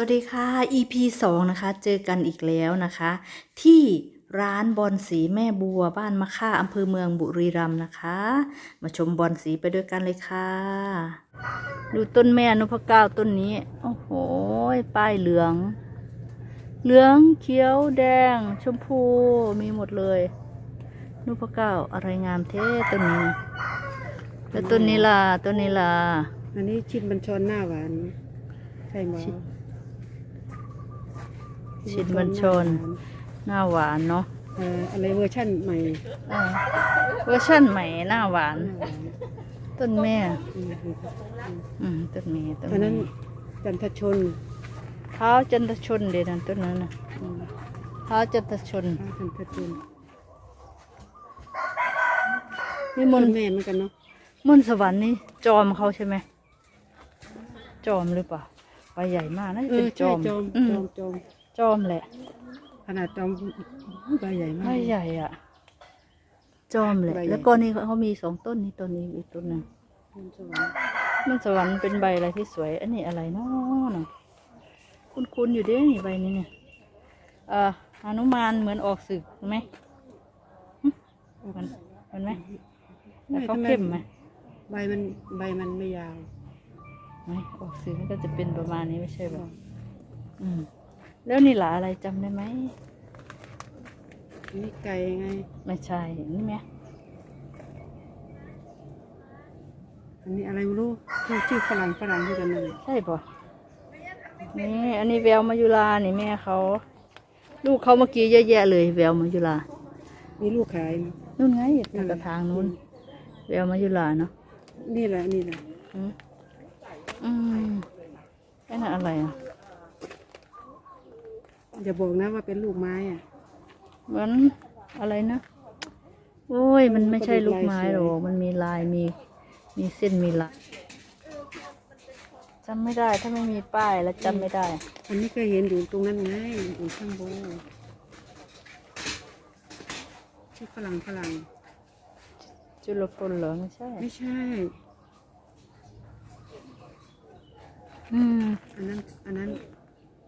วัสดีค่ะ EP 2 นะคะ เจอกันอีกแล้วนะคะ ที่ร้านบอลสีแม่บัวบ้านมะค่าอำเภอเมืองบุรีรัมย์นะคะ มาชมบอลสีไปด้วยกันเลยค่ะ ดูต้นแม่นพเก้าต้นนี้ โอ้โห ป้ายเหลือง เหลืองเขียวแดง ชมพูมีหมดเลยนุพเก้าอะไรงามเท่ต้นนี้นะแล้วต้นนี้ล่ะต้นนี้ล่ะอันนี้ชิดบัญชรหน้าหวานใช่ไหม ชิดชิดบัญชรหน้าหวานเนาะเอ่ออะไรเวอร์ชั่นใหม่อ่าเวอร์ชั่นใหม่หน้าหวานหน้าหวาน ต้นแม่ อืมอืมต้นแม่ต้นอันนั้นแม่จันทชนเท้าจันทชนเด่นันต้นนั้นนะอืมเท้าจันทชนข้าวจันทชนนี่มต้นนต์แม่เหมือนกันเนาะมนต์สวรรค์นี่จอมเขาใช่ไหมจอมหรือเปล่าใบใหญ่มากนะเอเป็อนจใช่อมจอมอืจมอมจอม จอมแหละ ขนาดจอมใบใหญ่มาใบกใหญ่อะ จอมแหละ ใบใหญ่ แล้วก็นี่เขามีสองต้นนี่ต้นนี้อีกต้นหนึ่งต้นสวรรค์มนต์สวรรค์เป็นใบอะไรที่สวย อันนี้อะไรเนาะน่ะคุ้นๆอยู่เด้นี่ใบนี้เนี่ยเอ่อหนุมานเหมือนออกศึกเห็นไหมหึมันมันไหมแต่เขาเข้มไหม ใบมันใบมันไม่ยาว ไม่ออกสื่อมันก็จะเป็นประมาณนี้ไม่ใช่หรออืม แล้วนี่หลาอะไรจำได้ไหมอันนี้ไก่ไง ไม่ใช่ นี่ไหมอันนี้อะไรไม่รู้ชื่อชื่อฝรั่งฝรั่งที่กันนั่นใช่ปะนี่อันนี้แววมายุรานี่แม่เขา ลูกเขาเมื่อกี้เยอะแยะเลยแววมายุรามีลูกขายไหมนู่นไงทางกระทางนู้นแววมายุราเนาะนี่แหละนี่แหละอืมอืมไอ้นั่นอะไรอะ อย่าบอกนะว่าเป็นลูกไม้อะ เหมือนอะไรนะ โอ้ย มันไม่ใช่ลูกไม้หรอกมันมีลายมีมีเส้นมีลายจำไม่ได้ถ้าไม่มีป้ายแล้วจำไม่ได้ อันนี้ก็เห็นอยู่ตรงนั้นไงอยู่ข้างบนชื่อฝรั่งฝรั่งจุลพลเหรอไม่ใช่ ไม่ใช่ อืม อันนั้น อันนั้น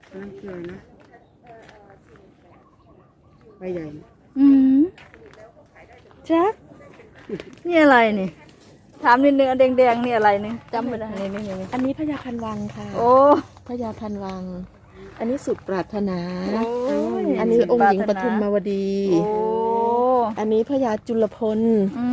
อันนั้นคืออะไรนะ ใบใหญ่นะอืมจักนี่อะไรนี่ ถามนิดนึงอันแดงๆนี่อะไรนี่จำไม่ได้นี่นี่นี่อันนี้พญาพันวังค่ะโอ้ พญาพันวัง อันนี้สุดปรารถนา โอ้ยอันนี้องค์หญิงปทุมมมาวดี โอ้ อันนี้พญาจุลพล อื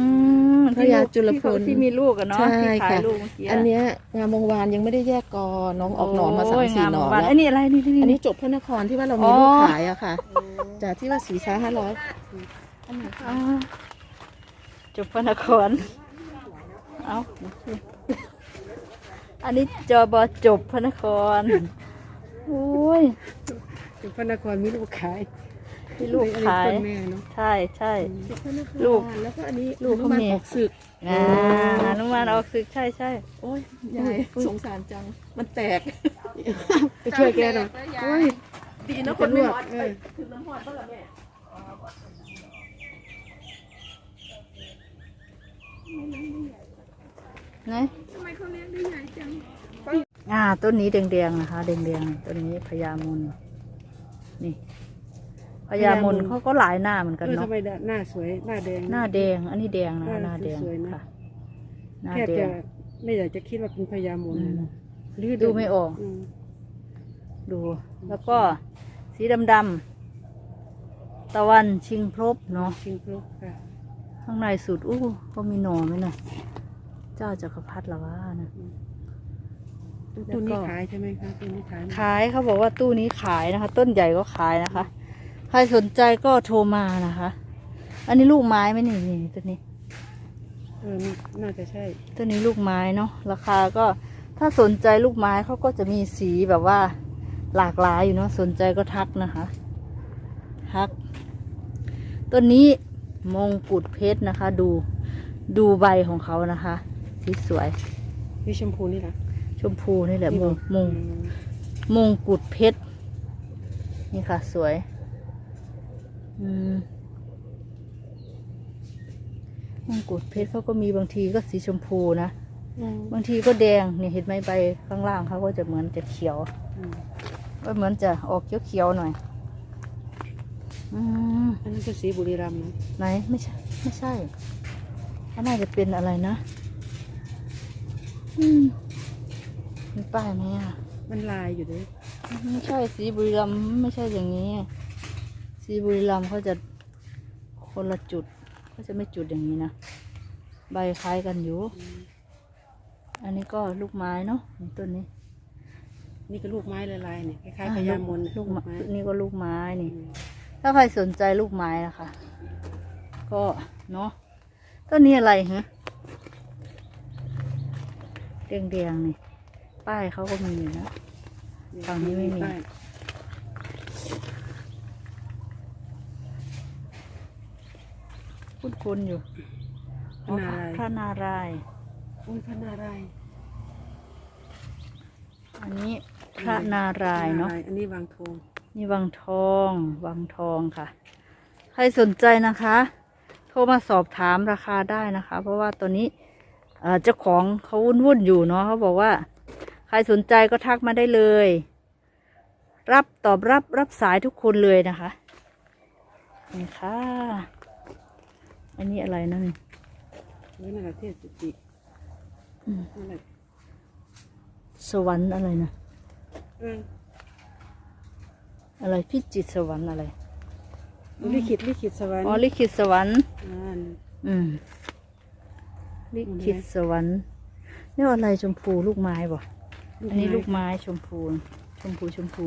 มพระยาจุลพลที่มีลูกอะเนาะใช่ที่ขายค่ะ ลูกเมื่อกี้ะอันเนี้ยงามวงวานยังไม่ได้แยกกอน้องออกหนอนมาสามโยสี่งหนอนวาแล้วอันนี้อะไรนี่นี่อันนี่นี้จบพระนครที่ว่าเราอ๋มีอลูกขายอะค่ะจากที่ว่าสี่ช้าห้าร้อยอ่าจบพระนครเอาอันนี้จอบอจบพระนครโอ้ยเป็นพระนครมีลูกขาย มีลูกขาย อันนี้ต้นแม่เนาะใช่ใช่จบพระนครลูกแล้วก็อันนี้ลูกเขาหนุนมีออกศึกงาอนุมานออกศึกใช่ใช่โอ้ยยายสงสารจัง มันแตก ไปช่วยแกหน่อยโอ้ย ดีนะคเป็นนไม่วดร้อนเออ ถึงน้ำหอดก็ละแม่ไหนอ่าต้นนี้แดงๆนะคะแดงๆต้นนี้พญามุนนี่ พญามุนเขาก็หลายหน้าเหมือนกันเออเนาะทำไมหน้าสวยหน้าแดง หน้าแดง อันนี้แดงนะเออหน้าแดงสวยๆนะ ค่ะหน้าแทบแดจะง ไม่อยากจะคิดว่าเป็นพญามนอืมนะหรือดูไม่ออก มดู แล้วก็สีดำๆตะวันชิงพรบเนาะชิงพลุกค่ะข้างในสุดอู้ก็มีหนอไหมน่ะเจ้าจักรพรรดิละว่านะตู้แล้วก็ตู้นี้ขายใช่ไหมคะตู้นี้ขายไหมขายเขาบอกว่าตู้นี้ขายนะคะ ต้นใหญ่ก็ขายนะคะ ใครสนใจก็โทรมานะคะ อันนี้ลูกไม้ไหมนี่นี่ตัวนี้ เออนี่น่าจะใช่ ตัวนี้ลูกไม้เนาะราคาก็ถ้าสนใจลูกไม้เขาก็จะมีสีแบบว่าหลากหลายอยู่เนาะสนใจก็ทักนะคะ ทัก ต้นนี้มงกุฎเพชรนะคะ ดูดูใบของเขานะคะสีสวยนี่ชมพูนี่แหละชมพูนี่แหละมงมงอืมมงกุฎเพชรนี่ค่ะ สวยอื มมงกุฎเพชรเขาก็มีบางทีก็สีชมพูนะอืมบางทีก็แดงเนี่ยเห็นไหมใบข้างล่างเขาก็จะเหมือนจะเขียวอืมว่าเหมือนจะออกเขียวๆหน่อยอืมอันนั้นก็สีบุรีรัมย์นะไหนไม่ใช่ ไม่ใช่อันน่าจะเป็นอะไรนะ อืมมีป้ายไหมอะมันลายอยู่เลยไม่ใช่สีบุรีรัมย์ไม่ใช่อย่างนี้ สีบุรีรัมย์เขาจะคนละจุดเขาจะไม่จุดอย่างนี้นะใบคล้ายกันอยู่ อันนี้ก็ลูกไม้เนาะนี่ต้นนี้นี่ก็ลูกไม้ลายๆเนี่ยคล้ายๆพญามนลูกไม้ไม้นี่ก็ลูกไม้นี่อืมถ้าใครสนใจลูกไม้นะคะ ก็เนาะต้นนี้อะไรฮะแดงๆนี่ ป้ายเขาก็มีอยู่นะฝั่งนี้ไม่มี ป้าย คุ้นๆอยู่พระนารายณ์พระนารายณ์อุ้ยพระนารายณ์อันนี้พระนารายณ์เนาะพอันนี้วางทองนี่วังทองวังทองค่ะ ใครสนใจนะคะ โทรมาสอบถามราคาได้นะคะ เพราะว่าตัวนี้เอ่อเจ้าของเขาวุ่นๆอยู่เนาะเขาบอกว่า ใครสนใจก็ทักมาได้เลย รับตอบรับรับสายทุกคนเลยนะคะนี่ค่ะ อันนี้อะไรนั่นนี่นั่นแหละเทศจุติอืมนั่นแหละสวรรค์อะไรนะเอออะไรพิจิตรสวรรค์อะไรลิขิตลิขิตสวรรค์อ๋อลิขิตสวรรค์อ่าอืมลิขิตสวรรค์นี่อะไรชมพูลูกไม้บ่อันนี้ลูกไม้ชมพู ชมพูชมพู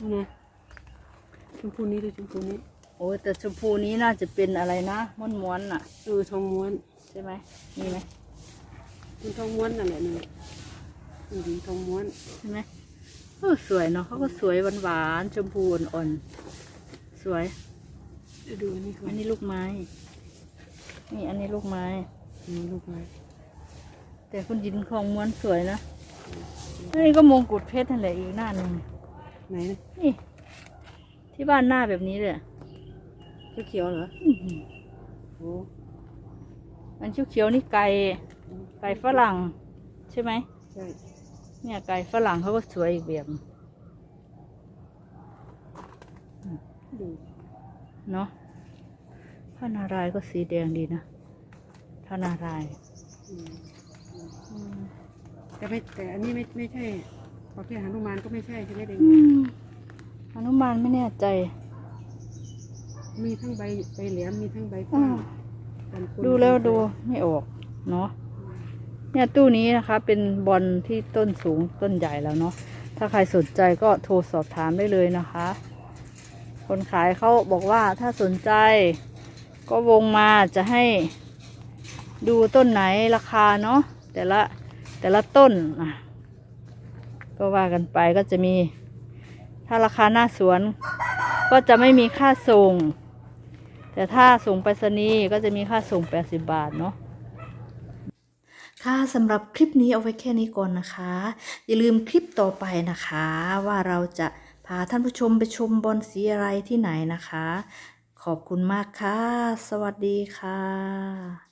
นี่นะชมพูนี้ดูชมพูนี้ โอ้ยแต่ชมพูนี้น่าจะเป็นอะไรนะม้วนม้วนๆน่ะ เออทองม้วนใช่ไหมมีไหมมันทองม้วนนั่นแหละนี่อืมทองม้วนใช่ไหมเออสวยเนาะเขาก็สวยหวานหวานๆชมพูอ่อนๆสวยดูอันนี้ก่ออันนนี้ลูกไม้ นี่อันนี้ลูกไม้ อืมลูกไม้แต่คุณยินของม้วนสวยนะอันนี้ก็มงกุฎเพชรนั่นแหละอีกหน้าหนึ่งไหนนะนี่ ที่บ้านหน้าแบบนี้เลย เขียวๆเหรออื้อหือโอ้อันเขียวๆนี่ไก่ไก่ฝรั่ง ใช่ไหมใช่เนี่ยไก่ฝรั่งเขาก็สวยอีกแบบดูเนาะพระนารายณ์ก็สีแดงดีนะพระนารายณ์อืมอืมแต่ไม่แต่อันนี้ไม่ไม่ใช่ประเภทหนุมานก็ไม่ใช่ใช่ไหมเด็กอืมอนุมานไม่แน่ใจ มีทั้งใบใบแหลมมีทั้งใบกอ้าว้างวกันคนดูแล้วดูไม่ออกเนาะเนี่ยตู้นี้นะคะ เป็นบอลที่ต้นสูงต้นใหญ่แล้วเนาะถ้าใครสนใจก็โทรสอบถามได้เลยนะคะ คนขายเขาบอกว่าถ้าสนใจก็วงมาจะให้ดูต้นไหนราคาเนาะแต่ละแต่ละต้นอะก็ว่ากันไปก็จะมี ถ้าราคาหน้าสวน ก็จะไม่มีค่าส่ง แต่ถ้าส่งไปรษณีย์ก็จะมีค่าส่ง 80 บาทเนาะค่ะสำหรับคลิปนี้เอาไว้แค่นี้ก่อนนะคะ อย่าลืมคลิปต่อไปนะคะ ว่าเราจะพาท่านผู้ชมไปชมบอลสีอะไรที่ไหนนะคะ ขอบคุณมากค่ะ สวัสดีค่ะ